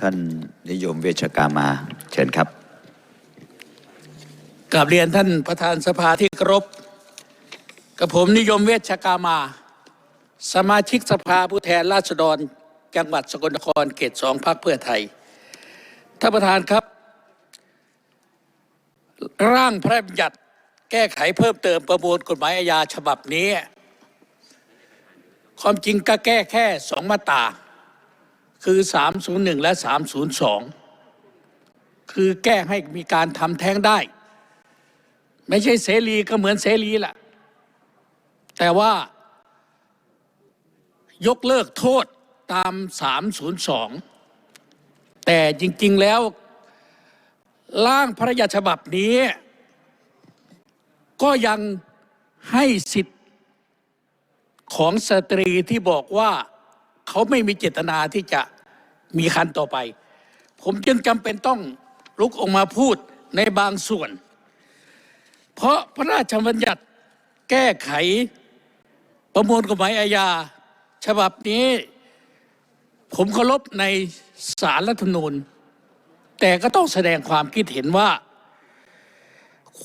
ท่านนิยมเวชกามา เชิญครับกราบเรียนท่านประธานสภาที่เคารพกับผมนิยมเวชกามา สมาชิกสภาผู้แทนราษฎรจังหวัดสกลนครเขตสองพักเพื่อไทยท่านประธานครับ ร่างพระบัญญัติแก้ไขเพิ่มเติมประมวลกฎหมายอาญาฉบับนี้ ความจริงก็แก้แค่สองมาตรา คือ 301 และ 302 คือแก้ให้มีการทำแท้งได้ ไม่ใช่เสรีก็เหมือนเสรีแหละแต่ว่ายกเลิกโทษตาม 302 แต่จริง ๆ แล้วร่างพระราชฉบับนี้ ก็ยังให้สิทธิ์ของสตรีที่บอกว่าเขาไม่มีเจตนาที่จะ มีคันต่อไป ผมจึงจำเป็นต้องลุกออกมาพูดในบางส่วน เพราะพระราชบัญญัติแก้ไขประมวลกฎหมายอาญา ฉบับนี้ ผมเคารพในสารรัฐธรรมนูญ แต่ก็ต้องแสดงความคิดเห็นว่า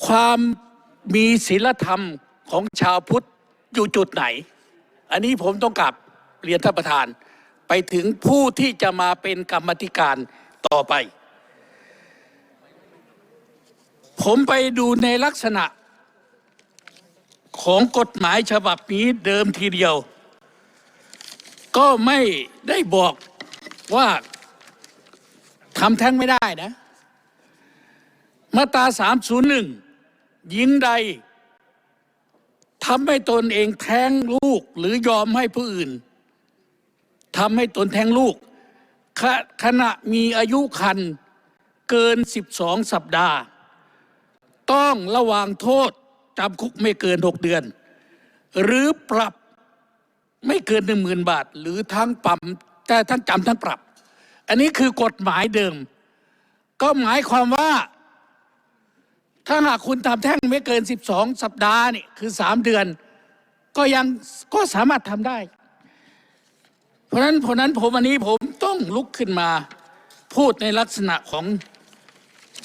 ความมีศีลธรรมของชาวพุทธอยู่จุดไหน อันนี้ผมต้องกลับเรียนท่านประธาน ไปถึงผู้ที่จะมาเป็นกรรมธิการต่อไป ผมไปดูในลักษณะของกฎหมายฉบับนี้เดิมทีเดียว ก็ไม่ได้บอกว่าทำแท้งไม่ได้นะ มาตรา 301 หญิงใดทำให้ตนเองแท้งลูกหรือยอมให้ผู้อื่น ทำให้ตนแท้งลูกขขณะมีอายุคันเกิน 12 สัปดาห์ ต้องระวางโทษจำคุกไม่เกิน 6 เดือน หรือปรับไม่เกิน 1 0,000 บาท หรือทั้งปั๊มแต่ทั้งจำทั้งปรับ อันนี้คือกฎหมายเดิม ก็หมายความว่า ถ้าหากคุณทำแท่งไม่เกิน 12 สัปดาห์นี่คือ 3 เดือน ก็ยังก็สามารถทำได้ เพราะฉะนั้นเพราะนั้นผมวันนี้ผมต้องลุกขึ้นมาพูดในลักษณะของ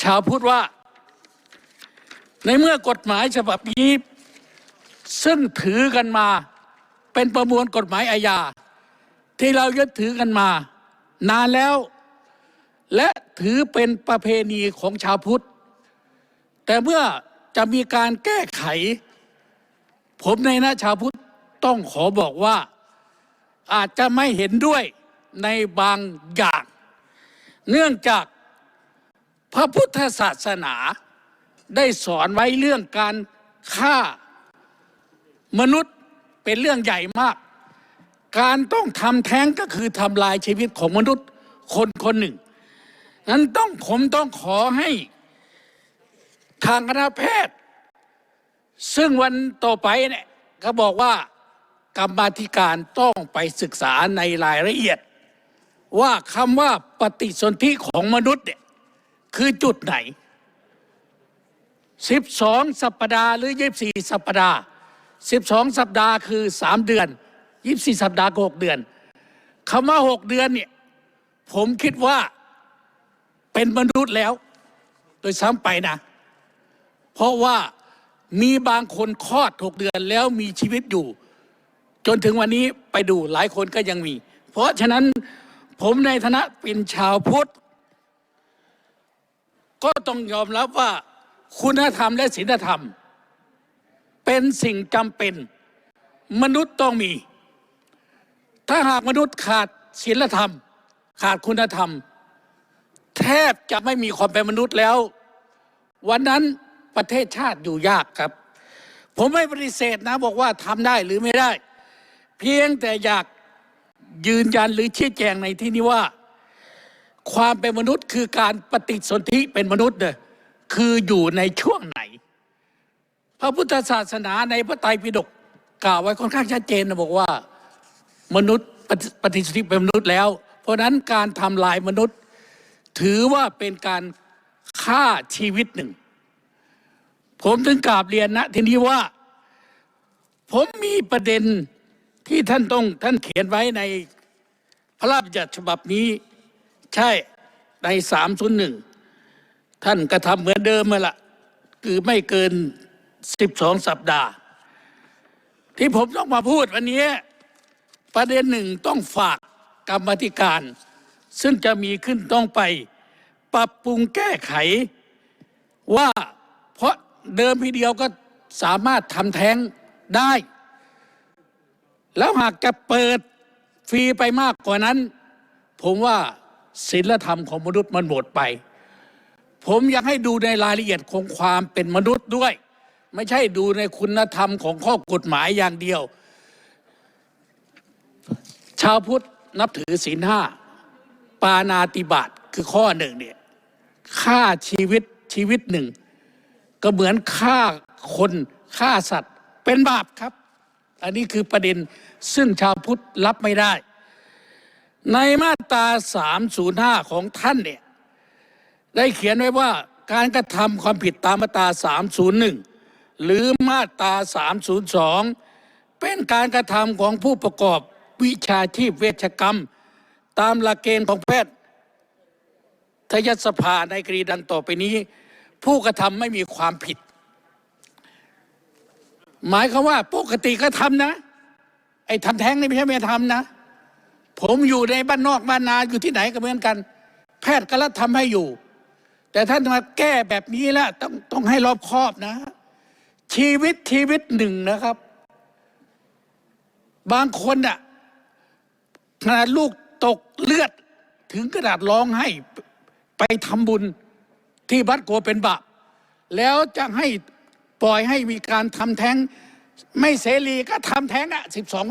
ชาวพุทธว่า ในเมื่อกฎหมายฉบับนี้ ซึ่งถือกันมาเป็นประมวลกฎหมายอาญาที่เรายึดถือกันมา นานแล้ว และถือเป็นประเพณีของชาวพุทธ แต่เมื่อจะมีการแก้ไข ผมในหน้าชาวพุทธต้องขอบอกว่า อาจจะไม่เห็นด้วยในบางอย่าง เนื่องจากพระพุทธศาสนาได้สอนไว้เรื่องการฆ่ามนุษย์เป็นเรื่องใหญ่มาก การต้องทำแท้งก็คือทำลายชีวิตของมนุษย์คนคนหนึ่ง นั้นต้องผมต้องขอให้ทางคณะแพทย์ ซึ่งวันต่อไปเนี่ยเขาบอกว่า กรรมาธิการต้องไปศึกษาในรายละเอียด ว่าคำว่าปฏิสนธิของมนุษย์เนี่ยคือจุดไหน 12 สัปดาห์หรือ 24 สัปดาห์ 12 สัปดาห์คือ 3 เดือน 24 สัปดาห์ก็6เดือนคำว่า 6 เดือนเนี่ยผมคิดว่าเป็นมนุษย์แล้ว โดยซ้ำไปนะ เพราะว่ามีบางคนคลอด 6 เดือนแล้วมีชีวิตอยู่ จนถึงวันนี้ไปดูหลายคนก็ยังมี เพราะฉะนั้นผมในฐานะเป็นชาวพุทธ ก็ต้องยอมรับว่าคุณธรรมและศีลธรรม เป็นสิ่งจำเป็น มนุษย์ต้องมี ถ้าหากมนุษย์ขาดศีลธรรม ขาดคุณธรรม แทบจะไม่มีความเป็นมนุษย์แล้ว วันนั้นประเทศชาติอยู่ยากครับ ผมไม่ปฏิเสธนะบอกว่าทำได้หรือไม่ได้ เพียงแต่อยากยืนยันหรือชี้แจงในที่นี้ว่า ความเป็นมนุษย์คือการปฏิสนธิเป็นมนุษย์เนี่ยคืออยู่ในช่วงไหน พระพุทธศาสนาในพระไตรปิฎกกล่าวไว้ค่อนข้างชัดเจนนะบอกว่า มนุษย์ปฏิสนธิเป็นมนุษย์แล้ว เพราะฉะนั้นการทำลายมนุษย์ ถือว่าเป็นการฆ่าชีวิตหนึ่ง ผมถึงกราบเรียนนะทีนี้ว่า ผมมีประเด็น ที่ท่านต้องท่านเขียนไว้ในพระราชบัญญัติฉบับนี้ใช่ใน301ท่านกระทำเหมือนเดิมมาละคือไม่เกิน12สัปดาห์ ที่ผมต้องมาพูดวันนี้ประเด็นหนึ่งต้องฝากกรรมธิการ ซึ่งจะมีขึ้นต้องไปปรับปรุงแก้ไขว่าเพราะเดิมทีเดียวก็สามารถทำแท้งได้ แล้วหากจะเปิดฟรีไปมากกว่านั้น ผมว่าศีลธรรมของมนุษย์มันหมดไป ผมอยากให้ดูในรายละเอียดของความเป็นมนุษย์ด้วย ไม่ใช่ดูในคุณธรรมของข้อกฎหมายอย่างเดียว ชาวพุทธนับถือศีลห้าปานาติบาตคือข้อหนึ่งเนี่ยฆ่าชีวิตชีวิตหนึ่ง ก็เหมือนฆ่าคนฆ่าสัตว์เป็นบาปครับ อันนี้คือประเด็นซึ่งชาวพุทธรับไม่ได้ ในมาตรา 305 ของท่านเนี่ยได้เขียนไว้ว่าการกระทำความผิดตามมาตรา 301 หรือมาตรา 302 เป็นการกระทำของผู้ประกอบวิชาชีพเวชกรรม ตามหลักเกณฑ์ของแพทย์ทยสภาในกรณีดังต่อไปนี้ ผู้กระทำไม่มีความผิด หมายความว่าปกติก็ทำนะ ไอ้ทำแท้งนี่ไม่ใช่ไม่ทำนะ ผมอยู่ในบ้านนอกบ้านนาอยู่ที่ไหนก็เหมือนกัน แพทย์ก็รับทำให้อยู่ แต่ท่านมาแก้แบบนี้แล้วต้องต้องให้รอบคอบนะ ชีวิตชีวิตหนึ่งนะครับ บางคนอะขนาดลูกตกเลือดถึงกระดาษร้องให้ไปทำบุญที่วัดโกเป็นบาปแล้วจะให้ ปล่อยให้มีการทำแท้ง ไม่เสรีก็ทำแท้งอะสิบสอง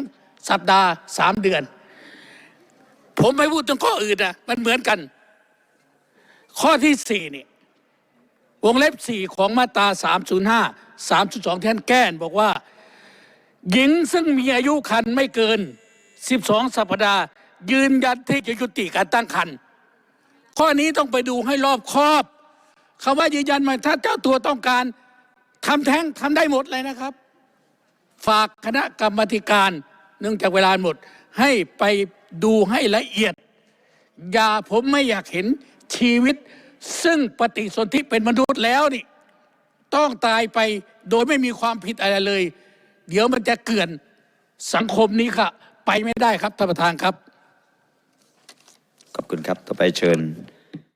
สัปดาห์สามเดือน ผมไม่พูดถึงข้ออื่นนะมันเหมือนกัน ข้อที่สี่นี่วงเล็บสี่ของมาตราสามศูนย์ห้าสามจุดสองแทนแก้นบอกว่า หญิงซึ่งมีอายุคันไม่เกิน12สัปดาห์ ยืนยันที่จะยุติการตั้งครรภ์ข้อนี้ต้องไปดูให้รอบครอบคำว่ายืนยันมาถ้าเจ้าตัวต้องการ ทำแท้งทำได้หมดเลยนะครับ ฝากคณะกรรมการเนื่องจากเวลาหมด ให้ไปดูให้ละเอียด อย่าผมไม่อยากเห็นชีวิต ซึ่งปฏิสนธิเป็นมนุษย์แล้วนี่ ต้องตายไปโดยไม่มีความผิดอะไรเลย เดี๋ยวมันจะเกลื่อนสังคมนี้ค่ะ ไปไม่ได้ครับท่านประธานครับ ขอบคุณครับ ต่อไปเชิญ